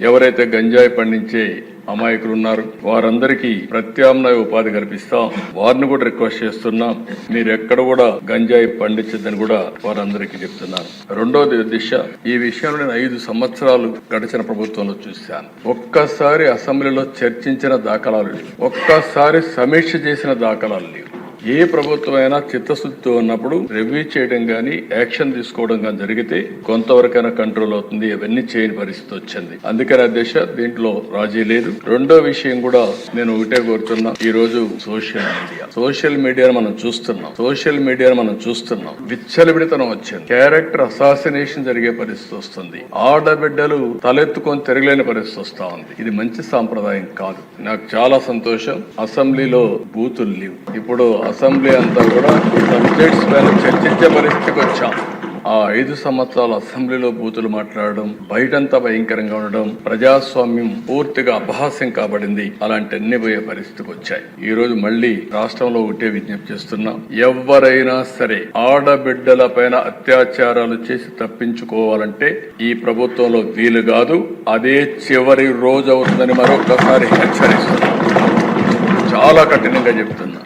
ఎవరైతే గంజాయి పండించే అమాయకులు ఉన్నారు వారందరికీ ప్రత్యామ్నాయ ఉపాధి కల్పిస్తాం. వారిని కూడా రిక్వెస్ట్ చేస్తున్నాం. మీరు ఎక్కడ కూడా గంజాయి పండించద్దని కూడా వారందరికీ చెప్తున్నాను. రెండోది దిశ ఈ విషయంలో నేను ఐదు సంవత్సరాలు గడిచిన ప్రభుత్వంలో చూశాను. ఒక్కసారి అసెంబ్లీలో చర్చించిన దాఖలాలు లేవు. ఒక్కసారి సమీక్ష చేసిన దాఖలాలు లేవు. ఏ ప్రభుత్వం అయినా చిత్తశుద్ధితో ఉన్నప్పుడు రివ్యూ చేయడం కానీ యాక్షన్ తీసుకోవడం కానీ జరిగితే కొంతవరకైనా కంట్రోల్ అవుతుంది. అవన్నీ చేయని పరిస్థితి వచ్చింది. అందుకనే దిశ దీంట్లో రాజీ లేదు. రెండో విషయం కూడా నేను ఒకటే కోరుతున్నా. ఈ రోజు సోషల్ మీడియా సోషల్ మీడియాను మనం చూస్తున్నాం. సోషల్ మీడియాను మనం చూస్తున్నాం. విచ్చలవిడితనం వచ్చింది. క్యారెక్టర్ అసాసినేషన్ జరిగే పరిస్థితి వస్తుంది. ఆడబిడ్డలు తలెత్తుకొని తిరగలేని పరిస్థితి వస్తా ఉంది. ఇది మంచి సాంప్రదాయం కాదు. నాకు చాలా సంతోషం. అసెంబ్లీలో బూతులు లేవు. ఇప్పుడు అసెంబ్లీ అంతా కూడా సబ్జెక్ట్స్ పైన చర్చించే పరిస్థితికి వచ్చాం. ఆ ఐదు సంవత్సరాలు అసెంబ్లీలో బూతులు మాట్లాడడం బయటంతా భయంకరంగా ఉండడం ప్రజాస్వామ్యం పూర్తిగా అపహాస్యం కాబడింది. అలాంటి అన్ని పోయే పరిస్థితికి వచ్చాయి. ఈ రోజు మళ్ళీ రాష్ట్రంలో ఒకటే విజ్ఞప్తి చేస్తున్నాం ఎవరైనా సరే ఆడబిడ్డల పైన అత్యాచారాలు చేసి తప్పించుకోవాలంటే ఈ ప్రభుత్వంలో వీలు కాదు. అదే చివరి రోజు అవుతుందని మరొకసారి హెచ్చరిస్తున్నాం. చాలా కఠినంగా చెప్తున్నా.